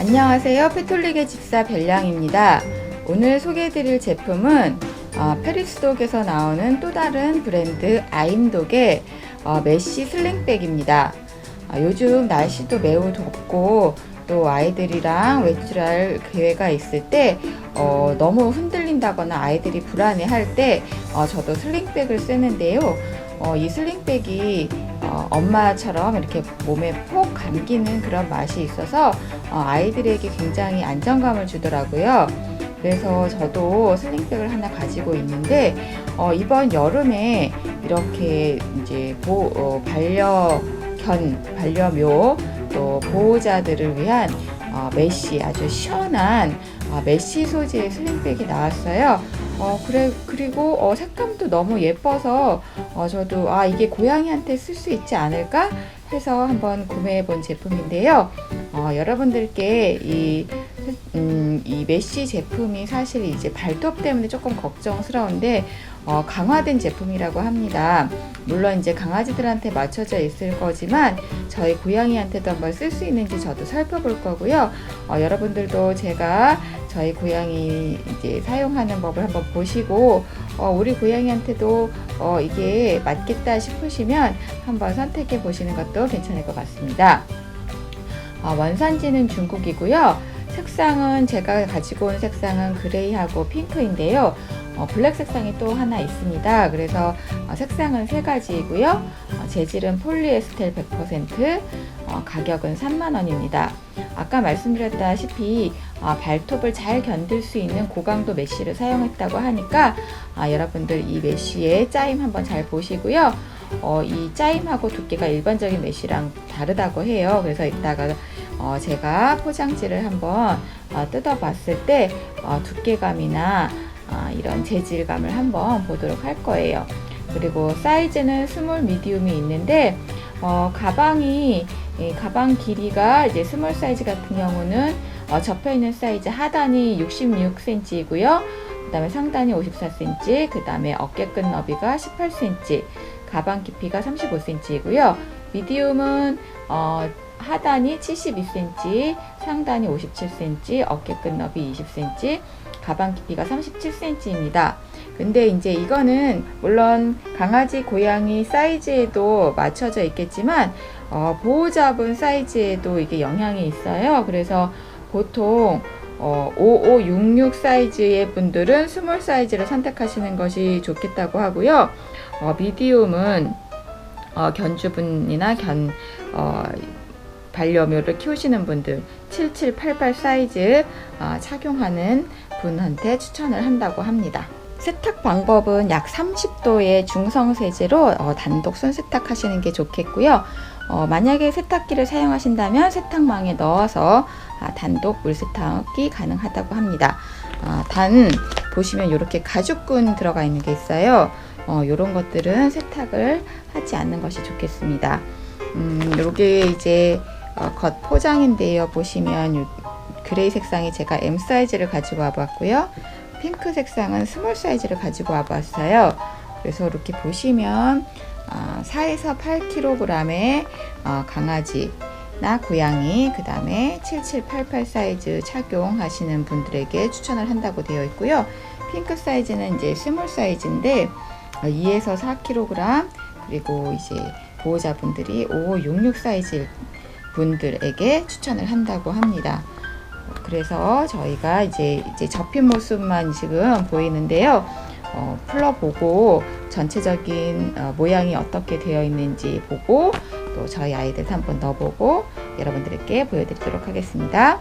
안녕하세요. 페톨릭의 집사 별량입니다. 오늘 소개해드릴 제품은 어, 페리스독에서 나오는 또 다른 브랜드 아임독의 어, 메쉬 슬링백입니다. 아, 요즘 날씨도 매우 덥고 또 아이들이랑 외출할 기회가 있을 때 어, 너무 흔들린다거나 아이들이 불안해할 때 어, 저도 슬링백을 쓰는데요. 어, 이 슬링백이 어, 엄마처럼 이렇게 몸에 폭 감기는 그런 맛이 있어서 어, 아이들에게 굉장히 안정감을 주더라고요. 그래서 저도 슬링백을 하나 가지고 있는데 어, 이번 여름에 이렇게 이제 보, 어, 반려견, 반려묘 또 보호자들을 위한 어, 메쉬 아주 시원한 어, 메쉬 소재의 슬링백이 나왔어요. 어, 그래, 그리고 어, 색감도 너무 예뻐서 어, 저도 아, 이게 고양이한테 쓸 수 있지 않을까 해서 한번 구매해 본 제품인데요. 어, 여러분들께 이, 음, 이 메쉬 제품이 사실 이제 발톱 때문에 조금 걱정스러운데 어, 강화된 제품이라고 합니다. 물론 이제 강아지들한테 맞춰져 있을 거지만 저희 고양이한테도 한번 쓸 수 있는지 저도 살펴볼 거고요. 어, 여러분들도 제가 저희 고양이 이제 사용하는 법을 한번 보시고 어, 우리 고양이한테도 어, 이게 맞겠다 싶으시면 한번 선택해 보시는 것도 괜찮을 것 같습니다. 어, 원산지는 중국이고요. 색상은 제가 가지고 온 색상은 그레이하고 핑크인데요. 어, 블랙 색상이 또 하나 있습니다. 그래서 어, 색상은 세 가지이고요. 어, 재질은 폴리에스텔 100%, 어, 가격은 3만 원입니다. 아까 말씀드렸다시피 아, 발톱을 잘 견딜 수 있는 고강도 메쉬를 사용했다고 하니까 아, 여러분들 이 메쉬의 짜임 한번 잘 보시고요. 어, 이 짜임하고 두께가 일반적인 메쉬랑 다르다고 해요. 그래서 이따가 어, 제가 포장지를 한번 어, 뜯어봤을 때 어, 두께감이나 아, 이런 재질감을 한번 보도록 할 거예요. 그리고 사이즈는 스몰 미디움이 있는데 어, 가방이 이 가방 길이가 이제 스몰 사이즈 같은 경우는 어, 접혀 있는 사이즈 하단이 66cm이고요. 그 다음에 상단이 54cm, 그 다음에 어깨끝 너비가 18cm, 가방 깊이가 35cm이고요. 미디움은 어, 하단이 72cm, 상단이 57cm, 어깨끝 너비 20cm, 가방 깊이가 37cm입니다. 근데 이제 이거는 물론 강아지, 고양이 사이즈에도 맞춰져 있겠지만 어, 보호자분 사이즈에도 이게 영향이 있어요. 그래서 보통 어, 5566 사이즈의 분들은 스몰 사이즈를 선택하시는 것이 좋겠다고 하고요. 어, 미디움은 어, 견주분이나 견 어, 반려묘를 키우시는 분들 7788 사이즈 어, 착용하는 분한테 추천을 한다고 합니다. 세탁 방법은 약 30도의 중성 세제로 어, 단독 손 세탁하시는 게 좋겠고요. 어, 만약에 세탁기를 사용하신다면 세탁망에 넣어서 아, 단독 물 세탁이 가능하다고 합니다. 아, 단 보시면 이렇게 가죽끈 들어가 있는 게 있어요. 어, 이런 것들은 세탁을 하지 않는 것이 좋겠습니다. 음, 요게 이제 어, 겉 포장인데요. 보시면 요 그레이 색상이 제가 M 사이즈를 가지고 와봤고요. 핑크 색상은 스몰 사이즈를 가지고 와봤어요. 그래서 이렇게 보시면 어, 4에서 8kg의 어, 강아지나 고양이, 그 다음에 7788 사이즈 착용하시는 분들에게 추천을 한다고 되어 있고요. 핑크 사이즈는 이제 스몰 사이즈인데 어, 2에서 4kg 그리고 이제 보호자분들이 5566 사이즈 분들에게 추천을 한다고 합니다. 그래서 저희가 이제 이제 접힌 모습만 지금 보이는데요. 어, 풀러보고 전체적인 어, 모양이 어떻게 되어 있는지 보고 또 저희 아이들 한번 넣어보고 여러분들께 보여드리도록 하겠습니다.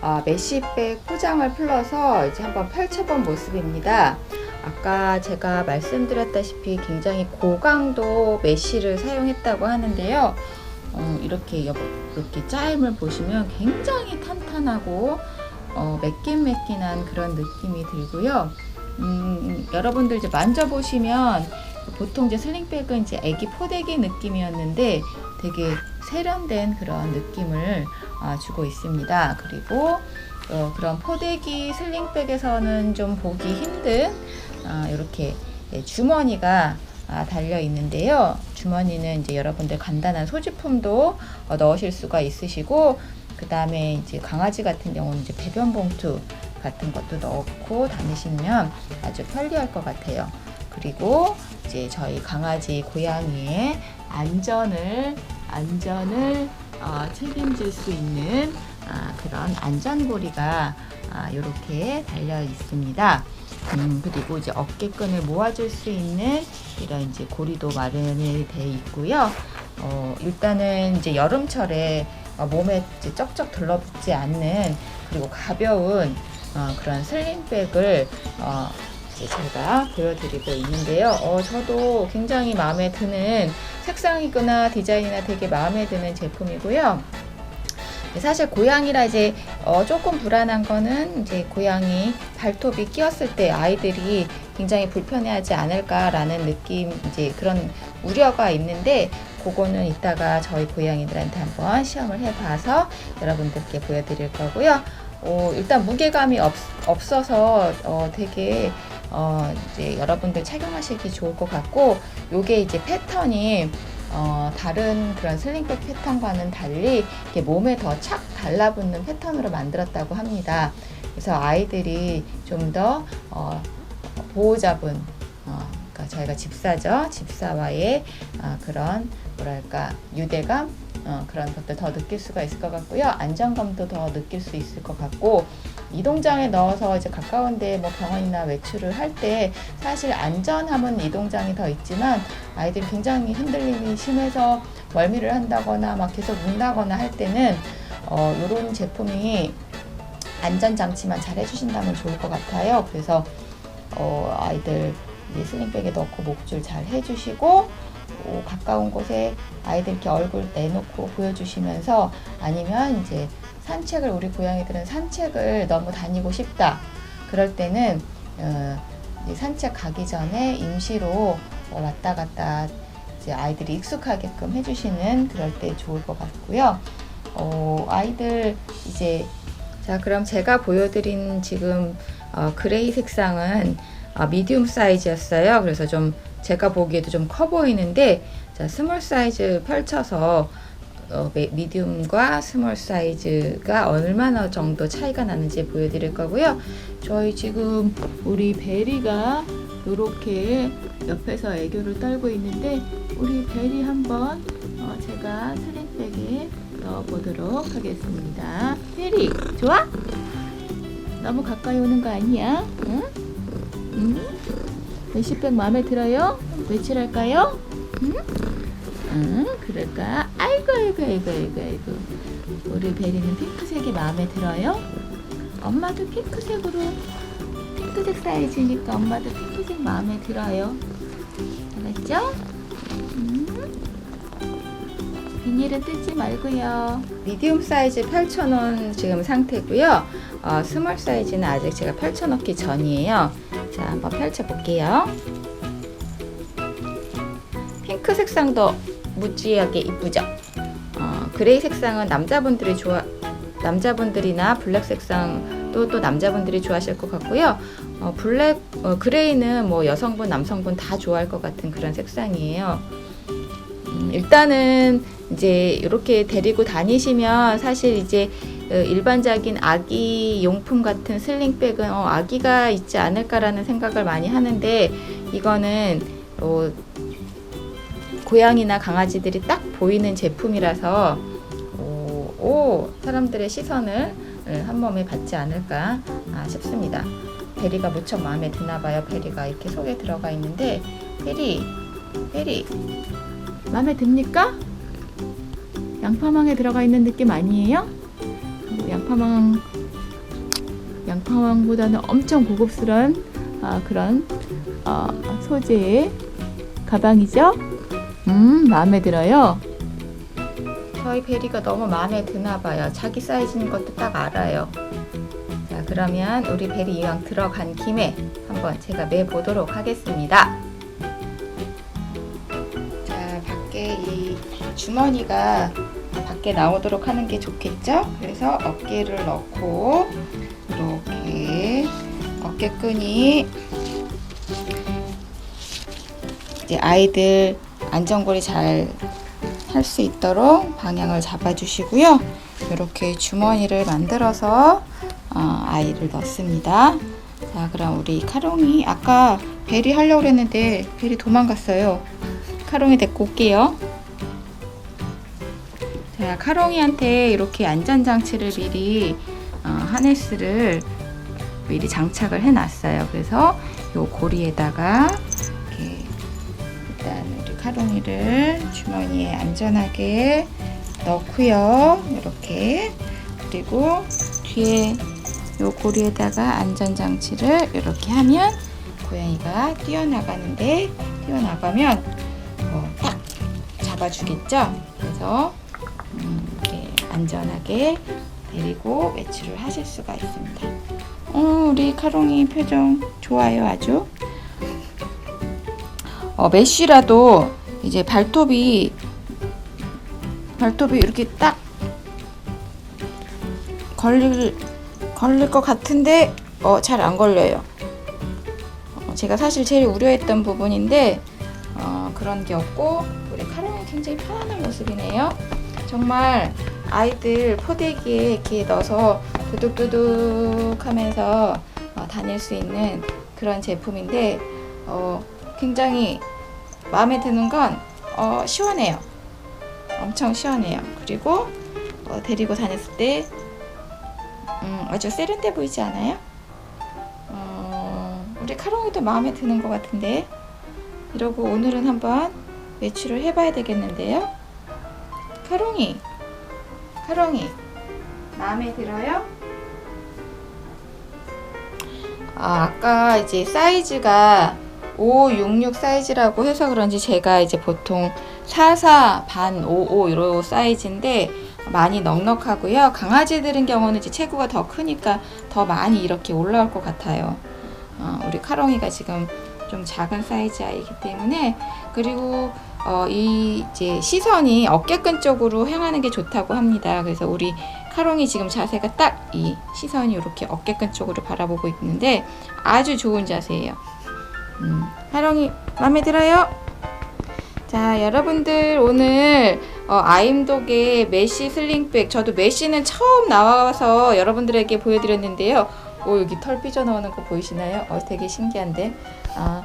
어, 메쉬백 포장을 풀러서 이제 한번 펼쳐본 모습입니다. 아까 제가 말씀드렸다시피 굉장히 고강도 메쉬를 사용했다고 하는데요. 어, 이렇게 여- 이렇게 짜임을 보시면 굉장히 탄탄하고 어, 매끈매끈한 그런 느낌이 들고요. 음, 여러분들 이제 만져보시면 보통 이제 슬링백은 이제 애기 포대기 느낌이었는데 되게 세련된 그런 느낌을 아, 주고 있습니다. 그리고 어, 그런 포대기 슬링백에서는 좀 보기 힘든 아, 이렇게 예, 주머니가 아, 달려 있는데요. 주머니는 이제 여러분들 간단한 소지품도 어, 넣으실 수가 있으시고 그그 다음에 이제 강아지 같은 경우는 이제 배변 봉투 같은 것도 넣고 다니시면 아주 편리할 것 같아요. 그리고 이제 저희 강아지 고양이의 안전을 안전을 어, 책임질 수 있는 아, 그런 안전고리가 아, 이렇게 달려 있습니다. 음, 그리고 이제 어깨끈을 모아줄 수 있는 이런 이제 고리도 마련이 돼 있고요. 어, 일단은 이제 여름철에 어, 몸에 이제 쩍쩍 들러붙지 않는 그리고 가벼운 어, 그런 슬림백을 어, 이제 제가 보여드리고 있는데요. 어, 저도 굉장히 마음에 드는 색상이거나 디자인이나 되게 마음에 드는 제품이고요. 사실 고양이라 이제 어, 조금 불안한 거는 이제 고양이 발톱이 끼었을 때 아이들이 굉장히 불편해하지 않을까라는 느낌 이제 그런 우려가 있는데 그거는 이따가 저희 고양이들한테 한번 시험을 해봐서 여러분들께 보여드릴 거고요. 어, 일단 무게감이 없, 없어서 어, 되게 어, 이제 여러분들 착용하시기 좋을 것 같고 요게 이제 패턴이 어, 다른 그런 슬링백 패턴과는 달리 이렇게 몸에 더 착 달라붙는 패턴으로 만들었다고 합니다. 그래서 아이들이 좀더 어, 보호자분, 어, 그러니까 저희가 집사죠. 집사와의 어, 그런 뭐랄까 유대감 어, 그런 것들 더 느낄 수가 있을 것 같고요. 안정감도 더 느낄 수 있을 것 같고 이동장에 넣어서 이제 가까운데 뭐 병원이나 외출을 할 때 사실 안전함은 이동장이 더 있지만 아이들이 굉장히 흔들림이 심해서 멀미를 한다거나 막 계속 문다거나 할 때는 어, 이런 제품이 안전장치만 잘 해주신다면 좋을 것 같아요. 그래서 어, 아이들 슬링백에 넣고 목줄 잘 해주시고 어, 가까운 곳에 아이들 이렇게 얼굴 내놓고 보여주시면서 아니면 이제 산책을 우리 고양이들은 산책을 너무 다니고 싶다. 그럴 때는 어, 산책 가기 전에 임시로 어, 왔다 갔다 이제 아이들이 익숙하게끔 해주시는 그럴 때 좋을 것 같고요. 어, 아이들 이제 자 그럼 제가 보여드린 지금 어, 그레이 색상은 어, 미디움 사이즈였어요. 그래서 좀 제가 보기에도 좀 커 보이는데 자 스몰 사이즈 펼쳐서 어, 미- 미디움과 스몰 사이즈가 얼마나 정도 차이가 나는지 보여드릴 거고요. 저희 지금 우리 베리가 이렇게 옆에서 애교를 떨고 있는데 우리 베리 한번 어, 제가 슬링백에 넣어보도록 하겠습니다. 베리 좋아? 너무 가까이 오는 거 아니야? 응? 응? 메시백 마음에 들어요? 외출할까요? 응? 응, 그럴까? 아이고, 아이고, 아이고, 아이고, 아이고. 우리 베리는 핑크색이 마음에 들어요? 엄마도 핑크색으로, 핑크색 사이즈니까 엄마도 핑크색 마음에 들어요. 알았죠? 음. 비닐은 뜯지 말고요. 미디움 사이즈 펼쳐놓은 지금 상태고요. 어, 스몰 사이즈는 아직 제가 펼쳐놓기 전이에요. 자, 한번 펼쳐볼게요. 핑크 색상도 무지하게 이쁘죠? 어, 그레이 색상은 남자분들이 좋아, 남자분들이나 블랙 색상도 또 남자분들이 좋아하실 것 같고요. 어, 블랙, 어, 그레이는 뭐 여성분, 남성분 다 좋아할 것 같은 그런 색상이에요. 음, 일단은 이제 이렇게 데리고 다니시면 사실 이제 어, 일반적인 아기 용품 같은 슬링백은 어, 아기가 있지 않을까라는 생각을 많이 하는데 이거는 어, 고양이나 강아지들이 딱 보이는 제품이라서 오, 오, 사람들의 시선을 예, 한 몸에 받지 않을까 아, 싶습니다. 베리가 무척 마음에 드나 봐요. 베리가 이렇게 속에 들어가 있는데 베리, 베리 마음에 듭니까? 양파망에 들어가 있는 느낌 아니에요? 양파망 양파망보다는 엄청 고급스러운 아, 그런 어, 소재의 가방이죠. 음 마음에 들어요. 저희 베리가 너무 마음에 드나 봐요. 자기 사이즈인 것도 딱 알아요. 자 그러면 우리 베리 이왕 들어간 김에 한번 제가 매 보도록 하겠습니다. 자 밖에 이 주머니가 밖에 나오도록 하는 게 좋겠죠? 그래서 어깨를 넣고 이렇게 어깨끈이 이제 아이들 안전고리 잘 할 수 있도록 방향을 잡아주시고요. 이렇게 주머니를 만들어서 어, 아이를 넣습니다. 자, 그럼 우리 카롱이 아까 베리 하려고 그랬는데 베리 도망갔어요. 카롱이 데리고 올게요. 자, 카롱이한테 이렇게 안전장치를 미리 어, 하네스를 미리 장착을 해놨어요. 그래서 요 고리에다가 이렇게 일단 우리 카롱이를 주머니에 안전하게 넣고요. 이렇게 그리고 뒤에 요 고리에다가 안전장치를 이렇게 하면 고양이가 뛰어나가는데 뛰어나가면 어, 딱 잡아주겠죠. 그래서 안전하게 데리고 외출을 하실 수가 있습니다. 어, 우리 카롱이 표정 좋아요, 아주. 어, 메쉬라도 이제 발톱이 발톱이 이렇게 딱 걸릴 걸릴 것 같은데 어, 잘 안 걸려요. 어, 제가 사실 제일 우려했던 부분인데 어, 그런 게 없고 우리 카롱이 굉장히 편안한 모습이네요. 정말 아이들 포대기에 이렇게 넣어서 두둑두둑 하면서 어, 다닐 수 있는 그런 제품인데 어, 굉장히 마음에 드는 건 어, 시원해요. 엄청 시원해요. 그리고 어, 데리고 다녔을 때 음, 아주 세련돼 보이지 않아요? 어, 우리 카롱이도 마음에 드는 것 같은데 이러고 오늘은 한번 외출을 해봐야 되겠는데요. 카롱이, 카롱이 마음에 들어요? 아, 아까 이제 사이즈가 5, 6, 6 사이즈라고 해서 그런지 제가 이제 보통 4, 4, 반, 5, 5 이런 사이즈인데 많이 넉넉하고요. 강아지들은 경우는 이제 체구가 더 크니까 더 많이 이렇게 올라올 것 같아요. 어, 우리 카롱이가 지금 좀 작은 사이즈 아이기 때문에 그리고 어, 이 이제 시선이 어깨끈 쪽으로 향하는 게 좋다고 합니다. 그래서 우리 카롱이 지금 자세가 딱 이 시선이 이렇게 어깨끈 쪽으로 바라보고 있는데 아주 좋은 자세예요. 음, 카롱이 마음에 들어요? 자, 여러분들 오늘 어, 아임독의 메시 슬링백 저도 메시는 처음 나와서 여러분들에게 보여드렸는데요. 오 여기 털 삐져나오는 거 보이시나요? 어, 되게 신기한데. 아,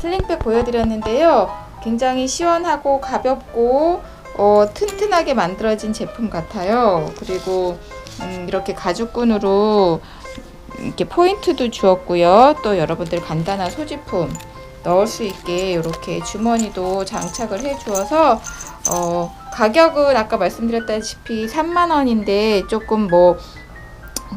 슬링백 보여드렸는데요. 굉장히 시원하고 가볍고 어, 튼튼하게 만들어진 제품 같아요. 그리고 음, 이렇게 가죽끈으로 이렇게 포인트도 주었고요. 또 여러분들 간단한 소지품 넣을 수 있게 이렇게 주머니도 장착을 해 주어서 어, 가격은 아까 말씀드렸다시피 3만 원인데 조금 뭐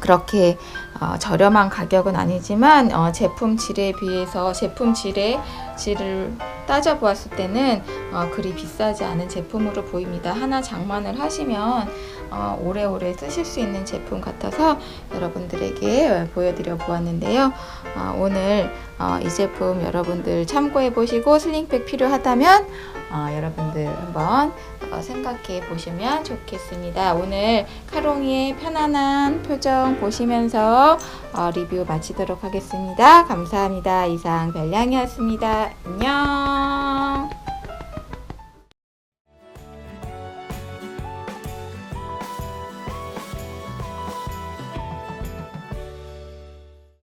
그렇게 어, 저렴한 가격은 아니지만 어, 제품 질에 비해서 제품 질의 질을 따져 보았을 때는 어, 그리 비싸지 않은 제품으로 보입니다. 하나 장만을 하시면 어, 오래오래 쓰실 수 있는 제품 같아서 여러분들에게 보여드려 보았는데요. 어, 오늘 어, 이 제품 여러분들 참고해 보시고 슬링백 필요하다면 어, 여러분들 한번 어, 생각해 보시면 좋겠습니다. 오늘 카롱이의 편안한 표정 보시면서 어, 리뷰 마치도록 하겠습니다. 감사합니다. 이상 별량이었습니다. 안녕.